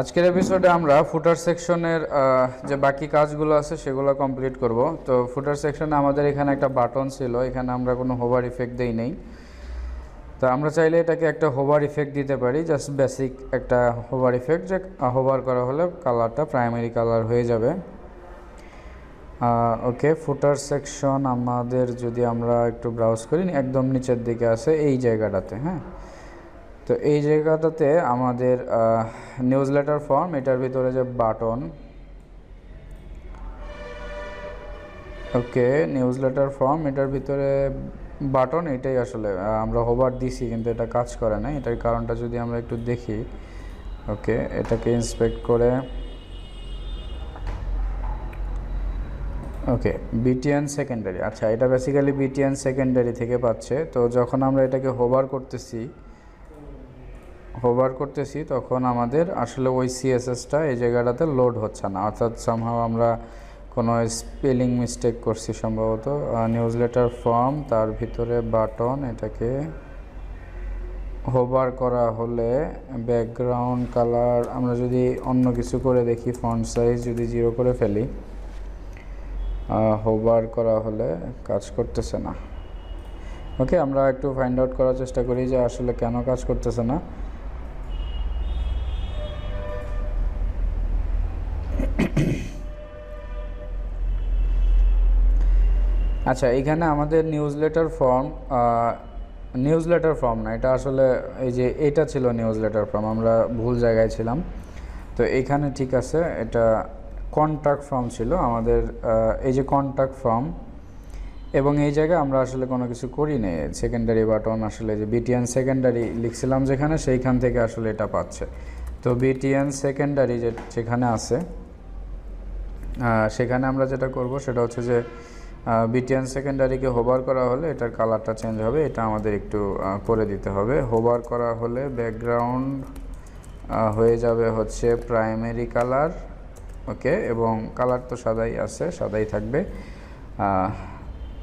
আজকের এপিসোডে আমরা ফুটার সেকশনের যে বাকি কাজগুলো আছে সেগুলো কমপ্লিট করব। তো ফুটার সেকশনে আমাদের এখানে একটা বাটন ছিল, এখানে আমরা কোনো হোভার ইফেক্ট দেই নেই। তো আমরা চাইলে এটাকে একটা হোভার ইফেক্ট দিতে পারি জাস্ট বেসিক একটা হোভার ইফেক্ট যে হোভার করা হলে কালারটা প্রাইমারি কালার হয়ে যাবে। ওকে ফুটার সেকশন আমাদের যদি আমরা একটু ব্রাউজ করি, একদম নিচের দিকে আছে এই জায়গাটাতে হ্যাঁ? তো এই জায়গাটাতে আমাদের নিউজ লেটার ফর্ম এটার ভিতরে যে button okay newsletter form এটার ভিতরে বাটন এটাই আসলে আমরা হোবার দিছি, কিন্তু এটা কাজ করে না এটার কারণটা যদি আমরা একটু দেখি ওকে এটাকে ইন্সপেক্ট করে ওকে বিটিএন সেকেন্ডারি আচ্ছা এটা বেসিক্যালি বিটিএন সেকেন্ডারি থেকে পাচ্ছে। তো যখন আমরা এটাকে হোভার করতেছি হোভার করতেছি, তখন আমাদের আসলে ওই সিএসএসটা এই জায়গাটাতে লোড হচ্ছে না। অর্থাৎ সামহাও আমরা কোনো স্পেলিং মিস্টেক করছি সম্ভবত। নিউজ লেটার ফর্ম তার ভিতরে বাটন এটাকে হোভার করা হলে ব্যাকগ্রাউন্ড কালার আমরা যদি অন্য কিছু করে দেখি ফন্ট সাইজ যদি জিরো করে ফেলি হোভার করা হলে কাজ করতেছে না। ওকে আমরা একটু ফাইন্ড আউট করার চেষ্টা করি যে আসলে কেন কাজ করতেছে না। আচ্ছা এখানে আমাদের newsletter form newsletter form না, এটা আসলে এই যে এটা ছিল নিউজ লেটার ফর্ম আমরা ভুল জায়গায় ছিলাম। তো এখানে ঠিক আছে, এটা কন্ট্যাক্ট ফর্ম ছিল আমাদের এই যে কন্ট্যাক্ট ফর্ম এবং এই জায়গায় আমরা আসলে কোনো কিছু করি নি সেকেন্ডারি বাটন আসলে যে বিটিএন সেকেন্ডারি লিখছিলাম যেখানে, সেইখান থেকে আসলে এটা পাচ্ছে। তো বিটিএন সেকেন্ডারি যে, যেখানে আছে সেখানে আমরা যেটা করব সেটা হচ্ছে যে বিটিএন সেকেন্ডারিকে হোভার করা হলে এটার কালারটা চেঞ্জ হবে, এটা আমাদের একটু করে দিতে হবে। হোভার করা হলে ব্যাকগ্রাউন্ড হয়ে যাবে হচ্ছে প্রাইমারি কালার ওকে? এবং কালার তো সাদাই আছে, সাদাই থাকবে।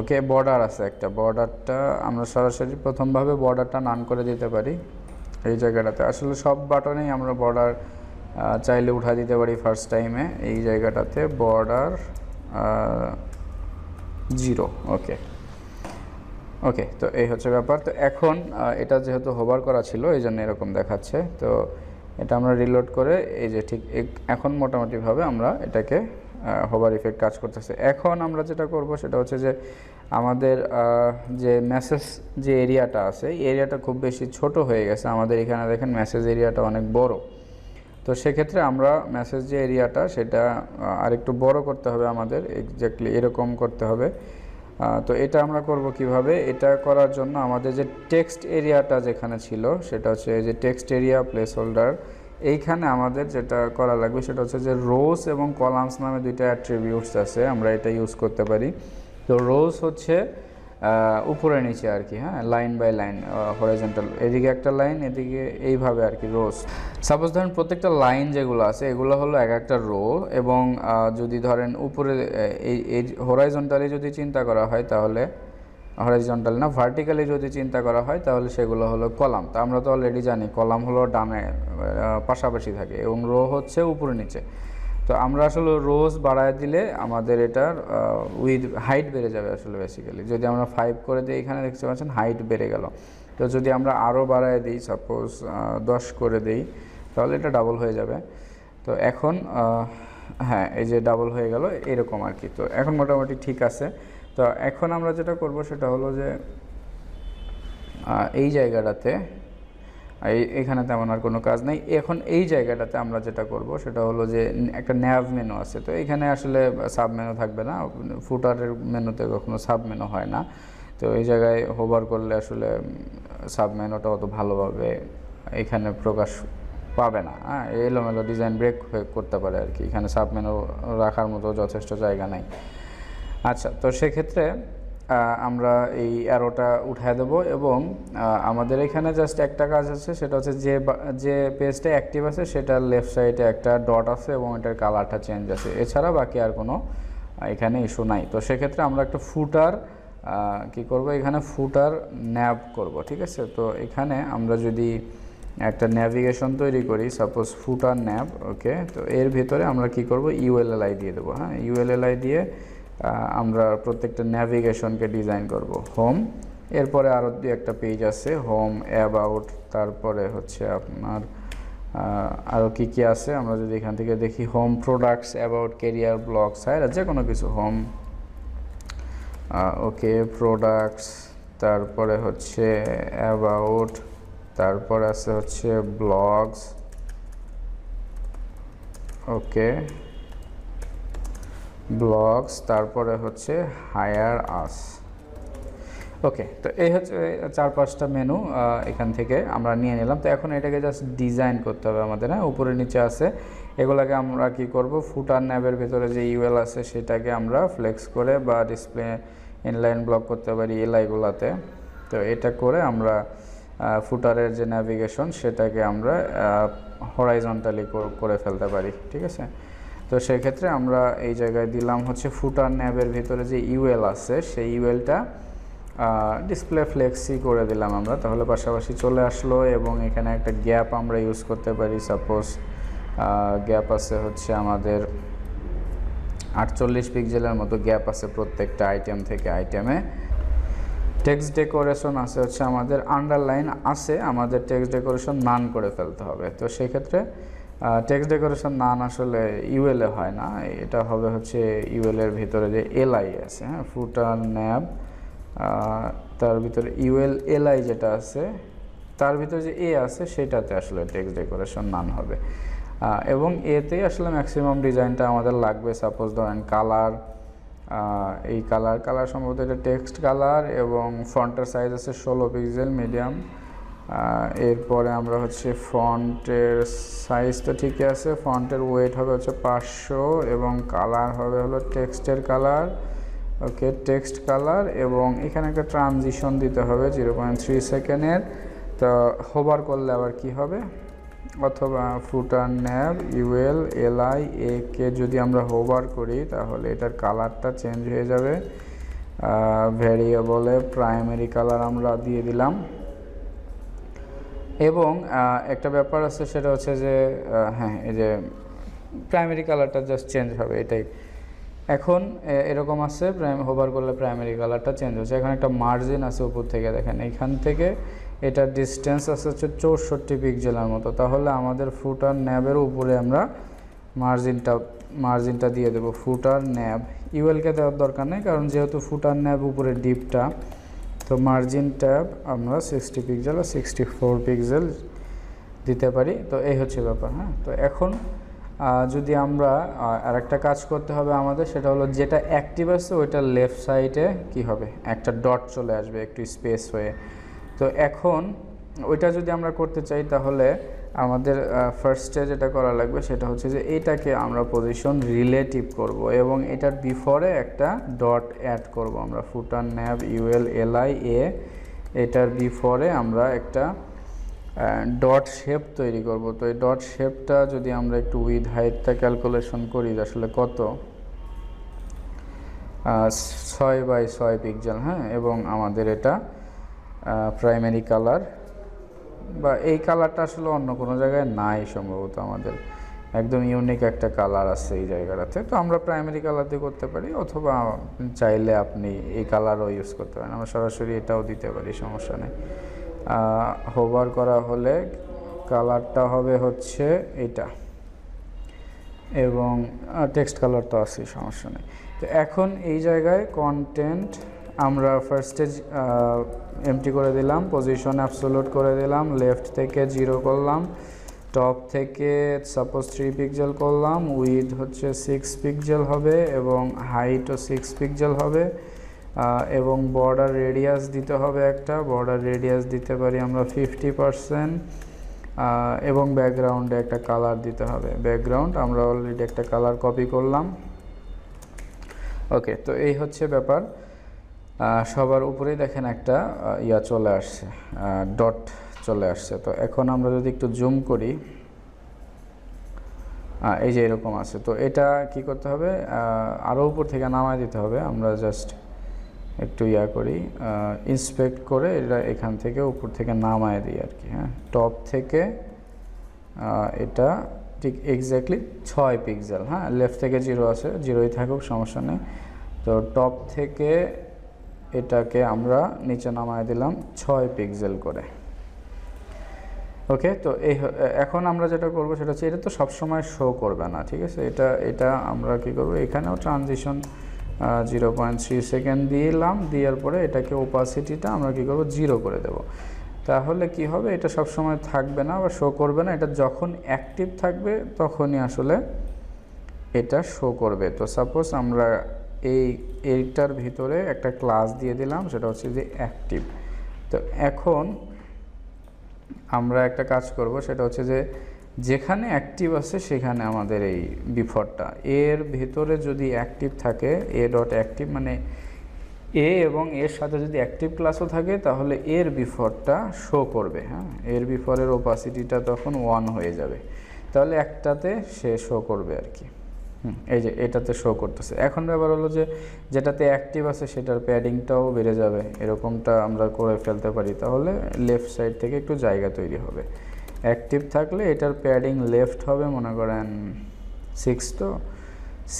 ওকে বর্ডার আছে একটা। বর্ডারটা আমরা সরাসরি প্রথমভাবে বর্ডারটা নান করে দিতে পারি এই জায়গাটাতে। আসলে সব বাটনেই আমরা বর্ডার চাইলে উঠা দিতে পারি ফার্স্ট টাইমে এই জায়গাটাতে বর্ডার জিরো, ওকে। ওকে, তো এই হচ্ছে ব্যাপার। তো এখন এটা যেহেতু হোভার করা ছিল, এই জন্য এরকম দেখাচ্ছে। তো এটা আমরা রিলোড করে, এই যে ঠিক এখন মোটামুটিভাবে আমরা এটাকে হোভার ইফেক্ট কাজ করতেছে। এখন আমরা যেটা করব সেটা হচ্ছে যে, আমাদের যে মেসেজ যে এরিয়াটা আছে, এই এরিয়াটা খুব বেশি ছোট হয়ে গেছে। আমাদের এখানে দেখেন মেসেজ এরিয়াটা অনেক বড়। তো সেক্ষেত্রে আমরা মেসেজ যে এরিয়াটা সেটা আরেকটু বড় করতে হবে আমাদের এক্স্যাক্টলি এরকম করতে হবে। তো এটা আমরা করব কীভাবে? এটা করার জন্য আমাদের যে টেক্সট এরিয়াটা যেখানে ছিল, সেটা হচ্ছে যে টেক্সট এরিয়া প্লেস হোল্ডার এইখানে আমাদের যেটা করা লাগবে সেটা হচ্ছে যে রোজ এবং কলামস নামে দুইটা অ্যাট্রিবিউটস আছে, আমরা এটা ইউজ করতে পারি। তো রোজ হচ্ছে উপরে নিচে আর কি হ্যাঁ লাইন বাই লাইন হরিজন্টাল এদিকে একটা লাইন এদিকে এইভাবে আর কি রোজ সাপোজ ধরেন প্রত্যেকটা লাইন যেগুলো আছে, এগুলো হলো এক একটা রো এবং যদি ধরেন উপরে এই হরাইজন্টালি যদি চিন্তা করা হয় তাহলে হরাইজন্টাল না ভার্টিক্যালি যদি চিন্তা করা হয় তাহলে সেগুলো হলো কলাম তা আমরা তো অলরেডি জানি কলাম হলো ডানে পাশাপাশি থাকে এবং রো হচ্ছে উপরে নিচে। তো আমরা আসলে রোজ বাড়ায় দিলে আমাদের এটার উইথ হাইট বেড়ে যাবে আসলে বেসিক্যালি যদি আমরা ফাইভ করে দিই, এখানে দেখতে পাচ্ছেন হাইট বেড়ে গেল। তো যদি আমরা আরও বাড়ায় দিই সাপোজ দশ করে দিই, তাহলে এটা ডাবল হয়ে যাবে। তো এখন হ্যাঁ এই যে ডাবল হয়ে গেল, এরকম আর কি। তো এখন মোটামুটি ঠিক আছে। তো এখন আমরা যেটা করব সেটা হলো যে এই জায়গাটাতে এখানে তেমন আর কোনো কাজ নেই। এখন এই জায়গাটাতে আমরা যেটা করব, সেটা হলো যে একটা ন্যাভ মেনু আছে। তো এখানে আসলে সাব মেনু থাকবে না, ফুটারের মেনুতে কখনো সাব মেনু হয় না। তো এই জায়গায় হোভার করলে আসলে সাব মেনুটা অত ভালোভাবে এখানে প্রকাশ পাবে না। হ্যাঁ এলোমেলো ডিজাইন ব্রেক করতে পারে আর কি। এখানে সাব মেনু রাখার মতো যথেষ্ট জায়গা নাই। আচ্ছা তো সেক্ষেত্রে আমরা এই অ্যারোটা উঠায় দেব এবং আমাদের এখানে জাস্ট একটা কাজ আছে, সেটা হচ্ছে যে যে পেজটা অ্যাক্টিভ আছে সেটার লেফট সাইডে একটা ডট আছে এবং এটার কালারটা চেঞ্জ আছে। এছাড়া বাকি আর কোনো এখানে ইস্যু নাই। তো সেক্ষেত্রে আমরা একটা ফুটার কি করব? এখানে ফুটার ন্যাব করব, ঠিক আছে? তো এখানে আমরা যদি একটা ন্যাভিগেশন তৈরি করি সাপোজ ফুটার ন্যাব ওকে তো এর ভিতরে আমরা কি করব? ইউএলএলআই দিয়ে দেবো হ্যাঁ? ইউএলএলআই দিয়ে আমরা প্রত্যেকটা ন্যাভিগেশনকে ডিজাইন করব হোম এরপরে আরও দু একটা পেজ আছে হোম অ্যাবাউট তারপরে হচ্ছে আপনার আরও কী কী আছে? আমরা যদি এখান থেকে দেখি home products about career blogs হ্যাঁ যে কোনো কিছু হোম ওকে প্রোডাক্টস তারপরে হচ্ছে অ্যাবাউট তারপরে আছে হচ্ছে ব্লগস ওকে ব্লগস, তারপরে হচ্ছে হায়ার আস। ওকে, তো এই হচ্ছে চার পাঁচটা মেনু এখান থেকে আমরা নিয়ে নিলাম। তো এখন এটাকে জাস্ট ডিজাইন করতে হবে আমাদের হ্যাঁ? উপরে নিচে আছে। এগুলাকে আমরা কি করব? ফুটার ন্যাবের ভেতরে যে ইউএল আছে, সেটাকে আমরা ফ্লেক্স করে বা ডিসপ্লে ইনলাইন ব্লক করতে পারি এলআইগুলাতে তো এটা করে আমরা ফুটারের যে ন্যাভিগেশন সেটাকে আমরা হরাইজন্টালি করে ফেলতে পারি, ঠিক আছে? তো সেক্ষেত্রে আমরা এই জায়গায় দিলাম হচ্ছে ফুটার ন্যাবের ভিতরে যে ইউএল আছে, সেই ইউএলটা ডিসপ্লে ফ্লেক্সি করে দিলাম আমরা। তাহলে পাশাপাশি চলে আসলো এবং এখানে একটা গ্যাপ আমরা ইউজ করতে পারি। সাপোজ গ্যাপ আছে হচ্ছে আমাদের আটচল্লিশ পিক্সেলের মতো গ্যাপ আছে প্রত্যেকটা আইটেম থেকে আইটেমে টেক্সট ডেকোরেশন আছে হচ্ছে আমাদের আন্ডারলাইন আছে। আমাদের টেক্সট ডেকোরেশন নান করে ফেলতে হবে। তো সেক্ষেত্রে টেক্সট ডেকোরেশন নান আসলে ইউএলএ হয় না। এটা হবে হচ্ছে ইউএল এর ভিতরে যে এলআই আছে হ্যাঁ ফুটার ন্যাব তার ভিতরে ইউএল এলআই যেটা আছে, তার ভিতরে যে এ আছে, সেটাতে আসলে টেক্সট ডেকোরেশন নান হবে। এবং এতেই আসলে ম্যাক্সিমাম ডিজাইনটা আমাদের লাগবে সাপোজ ধরেন কালার এই কালার কালার সম্ভবত এটা টেক্সট কালার এবং ফন্টের সাইজ আছে ষোলো পিক্সেল মিডিয়াম এরপরে আমরা হচ্ছে ফন্টের সাইজ তো ঠিকই আছে। ফন্টের ওয়েট হবে হচ্ছে পাঁচশো এবং কালার হবে হলো টেক্সটের কালার ওকে টেক্সট কালার এবং এখানে একটা ট্রানজিশন দিতে হবে জিরো পয়েন্ট থ্রি সেকেন্ডের। তো হোভার করলে আবার কি হবে? অথবা footer nav UL LI A কে যদি আমরা হোভার করি তাহলে এটার কালারটা চেঞ্জ হয়ে যাবে। ভ্যারিয়েবলে প্রাইমারি কালার আমরা দিয়ে দিলাম। এবং একটা ব্যাপার আছে সেটা হচ্ছে যে হ্যাঁ এই যে প্রাইমারি কালারটা জাস্ট চেঞ্জ হবে, এটাই। এখন এরকম আছে প্রাইম হোভার করলে প্রাইমারি কালারটা চেঞ্জ হচ্ছে। এখানে একটা মার্জিন আছে উপর থেকে, দেখেন এখান থেকে এটার ডিস্টেন্স আছে হচ্ছে চৌষট্টি পিক্সেলের মতো। তাহলে আমাদের ফুটার ন্যাবের উপরে আমরা মার্জিনটা মার্জিনটা দিয়ে দেবো। ফুটার ন্যাব ইউএলকে দেওয়ার দরকার নেই, কারণ যেহেতু ফুটার ন্যাব উপরে ডিপটা তো মার্জিন ট্যাব আমরা সিক্সটি পিক্সেল আর সিক্সটি ফোর পিক্সেল দিতে পারি। তো এই হচ্ছে ব্যাপার হ্যাঁ? তো এখন যদি আমরা আরেকটা কাজ করতে হবে আমাদের, সেটা হলো যেটা অ্যাক্টিভ আছে ওইটার লেফট সাইডে কি হবে? একটা ডট চলে আসবে, একটু স্পেস হয়ে। তো এখন, ওইটা যদি আমরা করতে চাই তাহলে আমাদের ফার্স্টে যেটা করা লাগবে সেটা হচ্ছে যে এটাকে আমরা পজিশন রিলেটিভ করব এবং এটার বিফোরে একটা ডট অ্যাড করব আমরা। Footer nav UL LI A এটার বিফোরে আমরা একটা ডট শেপ তৈরি করব। তো এই ডট শেপটা যদি আমরা একটু উইথ হাইটটা ক্যালকুলেশন করি আসলে কত? ছয় বাই ছয় পিক্সেল হ্যাঁ? এবং আমাদের এটা প্রাইমারি কালার বা এই কালারটা আসলে অন্য কোনো জায়গায় নাই সম্ভবত আমাদের। একদম ইউনিক একটা কালার আছে এই জায়গাটাতে। তো আমরা প্রাইমারি কালার দিয়ে করতে পারি অথবা চাইলে আপনি এই কালারও ইউজ করতে পারেন। আমরা সরাসরি এটাও দিতে পারি, সমস্যা নেই। হোভার করা হলে কালারটা হবে হচ্ছে এটা। এবং টেক্সট কালার তো আছে সমস্যা নেই। তো এখন এই জায়গায় কন্টেন্ট আমরা ফার্স্টে এমটি করে দিলাম পজিশন অ্যাবসোলুট করে দিলাম লেফট থেকে জিরো করলাম টপ থেকে সাপোজ থ্রি পিক্সেল করলাম উইথ হচ্ছে সিক্স পিক্সেল হবে এবং হাইটও সিক্স পিক্সেল হবে এবং বর্ডার রেডিয়াস দিতে হবে একটা বর্ডার রেডিয়াস দিতে পারি আমরা ফিফটি পারসেন্ট এবং ব্যাকগ্রাউন্ডে একটা কালার দিতে হবে। ব্যাকগ্রাউন্ড আমরা অলরেডি একটা কালার কপি করলাম। ওকে তো এই হচ্ছে ব্যাপার। সবার উপরেই দেখেন একটা ইয়া চলে আসছে ডট চলে আসছে। তো এখন আমরা যদি একটু জুম করি এই যে এরকম আছে। তো এটা কি করতে হবে? আরও উপর থেকে নামায় দিতে হবে। আমরা জাস্ট একটু ইয়া করি ইন্সপেক্ট করে এটা এখান থেকে উপর থেকে নামায় দিই আর কি হ্যাঁ। টপ থেকে এটা ঠিক এক্স্যাক্টলি ছয় পিক্সেল হ্যাঁ। লেফট থেকে জিরো আছে জিরোই থাকুক, সমস্যা নেই। তো টপ থেকে এটাকে আমরা নিচে নামায় দিলাম ছয় পিক্সেল করে। ওকে তো এই এখন আমরা যেটা করব সেটা হচ্ছে এটা তো সবসময় শো করবে না, ঠিক আছে? এটা এটা আমরা কি করব? এখানেও transition zero point three second দিলাম, দেওয়ার পরে এটাকে ওপাসিটিটা আমরা কি করব? জিরো করে দেব। তাহলে কি হবে? এটা সবসময় থাকবে না বা শো করবে না। এটা যখন অ্যাক্টিভ থাকবে, তখনই আসলে এটা শো করবে। তো সাপোজ আমরা এই এইটার ভিতরে একটা ক্লাস দিয়ে দিলাম, সেটা হচ্ছে যে অ্যাক্টিভ তো এখন আমরা একটা কাজ করব, সেটা হচ্ছে যে যেখানে অ্যাক্টিভ আছে সেখানে আমাদের এই বিফরটা এর ভিতরে যদি অ্যাক্টিভ থাকে এ ডট অ্যাক্টিভ মানে এ এবং এর সাথে যদি অ্যাক্টিভ ক্লাসও থাকে, তাহলে এর বিফরটা শো করবে হ্যাঁ? এর বিফরের ওপাসিটিটা তখন ওয়ান হয়ে যাবে। তাহলে একটাতে সে শো করবে আর কি। এই যে এটাতে শো করতেছে। এখন ব্যাপার হলো যে, যেটাতে অ্যাক্টিভ আছে সেটার প্যাডিংটাও বেড়ে যাবে। এরকমটা আমরা করে ফেলতে পারি। তাহলে লেফট সাইড থেকে একটু জায়গা তৈরি হবে। অ্যাক্টিভ থাকলে এটার প্যাডিং লেফট হবে, মনে করেন সিক্স তো?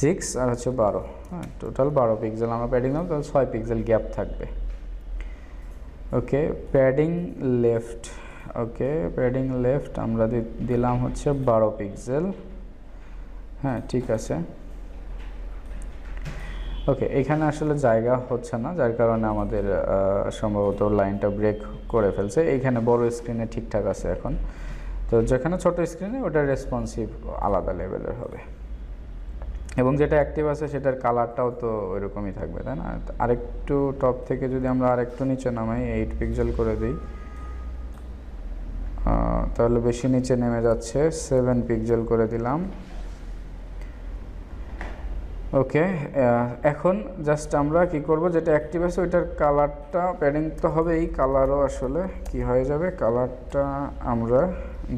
সিক্স আর হচ্ছে বারো। হ্যাঁ টোটাল বারো পিক্সেল আমরা প্যাডিং দাম তাহলে ছয় পিক্সেল গ্যাপ থাকবে। Okay padding left okay padding left আমরা দিলাম হচ্ছে বারো পিক্সেল হ্যাঁ ঠিক আছে। ওকে এখানে আসলে জায়গা হচ্ছে না, যার কারণে আমাদের সম্ভবত লাইনটা ব্রেক করে ফেলছে। এইখানে বড় স্ক্রিনে ঠিকঠাক আছে এখন। তো যেখানে ছোট স্ক্রিনে ওটা রেসপন্সিভ আলাদা লেভেলের হবে। এবং যেটা অ্যাক্টিভ আছে, সেটার কালারটাও তো ওইরকমই থাকবে, তাই না? আরেকটু টপ থেকে যদি আমরা আরেকটু নিচে নামাই এইট পিক্সেল করে দিই। তাহলে বেশি নিচে নেমে যাচ্ছে। সেভেন পিক্সেল করে দিলাম। ওকে এখন জাস্ট আমরা কি করব, যেটা অ্যাক্টিভ আছে, ওইটার কালারটা প্যাডিং তো হবে, এই কালারও আসলে কি হয়ে যাবে? কালারটা আমরা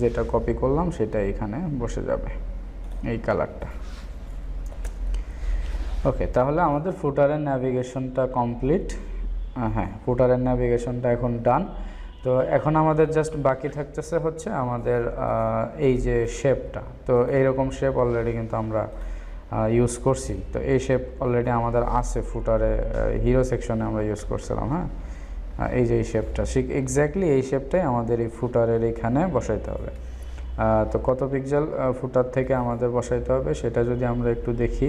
যেটা কপি করলাম, সেটা এখানে বসে যাবে, এই কালারটা ওকে তাহলে আমাদের ফুটারের ন্যাভিগেশনটা কমপ্লিট হ্যাঁ ফুটারের ন্যাভিগেশনটা এখন ডান তো এখন আমাদের জাস্ট বাকি থাকতেছে হচ্ছে আমাদের এই যে শেপটা তো এইরকম শেপ অলরেডি কিন্তু আমরা ইউজ করছি। তো এই শেপ অলরেডি আমাদের আছে ফুটারে হিরো সেকশনে আমরা ইউজ করছিলাম হ্যাঁ? এই যে এই শেপটা ঠিক এক্স্যাক্টলি এই শেপটাই আমাদের এই ফুটারের এখানে বসাইতে হবে। তো কত পিক্সেল ফুটার থেকে আমাদের বসাইতে হবে সেটা যদি আমরা একটু দেখি।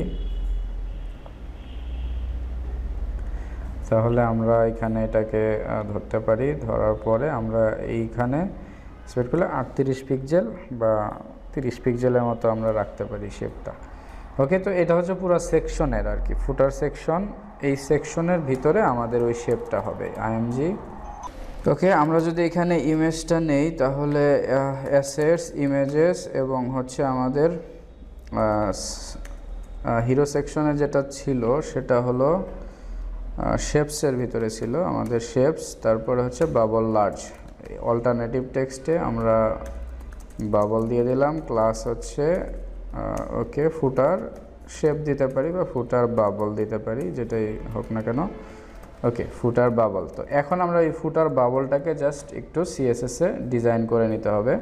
তাহলে আমরা এখানে এটাকে ধরতে পারি। ধরার পরে আমরা এইখানে সেট করলে আটত্রিশ পিক্সেল বা তিরিশ পিক্সেলের মতো আমরা রাখতে পারি শেপটা ওকে তো এটা হচ্ছে পুরো সেকশনের আর কি ফুটার সেকশন এই সেকশনের ভিতরে আমাদের ওই শেপটা হবে আইএমজি ওকে আমরা যদি এখানে ইমেজটা নেই, তাহলে অ্যাসেটস ইমেজেস এবং হচ্ছে আমাদের হিরো সেকশনে যেটা ছিল, সেটা হলো শেপসের ভিতরে ছিল আমাদের শেপস তারপরে হচ্ছে বাবল লার্জ অল্টারনেটিভ টেক্সটে আমরা বাবল দিয়ে দিলাম ক্লাস হচ্ছে ওকে ফুটার শেপ দিতে পারি বা ফুটার বাবল দিতে পারি, যেটাই হোক না কেন। ওকে, ফুটার বাবল তো এখন আমরা এই ফুটার বাবলটাকে জাস্ট একটু সিএসএসে ডিজাইন করে নিতে হবে।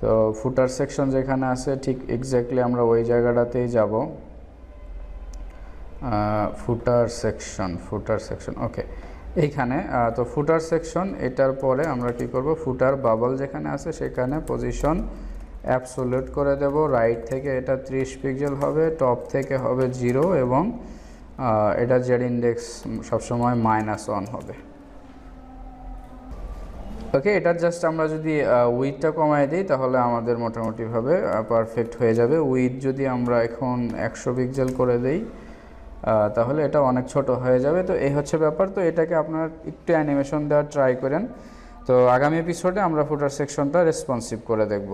তো ফুটার সেকশন যেখানে আছে, ঠিক এক্স্যাক্টলি আমরা ওই জায়গাটাতেই যাব। Footer section footer section okay. এইখানে তো ফুটার সেকশন এটার পরে আমরা কি করব? ফুটার বাবল যেখানে আছে, সেখানে পজিশন অ্যাবসোলিউট করে দেব। রাইট থেকে এটা 30 পিক্সেল হবে টপ থেকে হবে জিরো এবং এটা জেড ইন্ডেক্স সবসময় মাইনাস ওয়ান হবে। ওকে এটা জাস্ট আমরা যদি উইথটা কমায় দিই, তাহলে আমাদের মোটামুটিভাবে পারফেক্ট হয়ে যাবে। উইথ যদি আমরা এখন একশো পিক্সেল করে দিই তাহলে এটা অনেক ছোট হয়ে যাবে। তো এই হচ্ছে ব্যাপার। তো এটাকে আপনার একটু অ্যানিমেশন দেওয়ার ট্রাই করেন। তো আগামী এপিসোডে আমরা ফুটার সেকশনটা রেসপন্সিভ করে দেখব।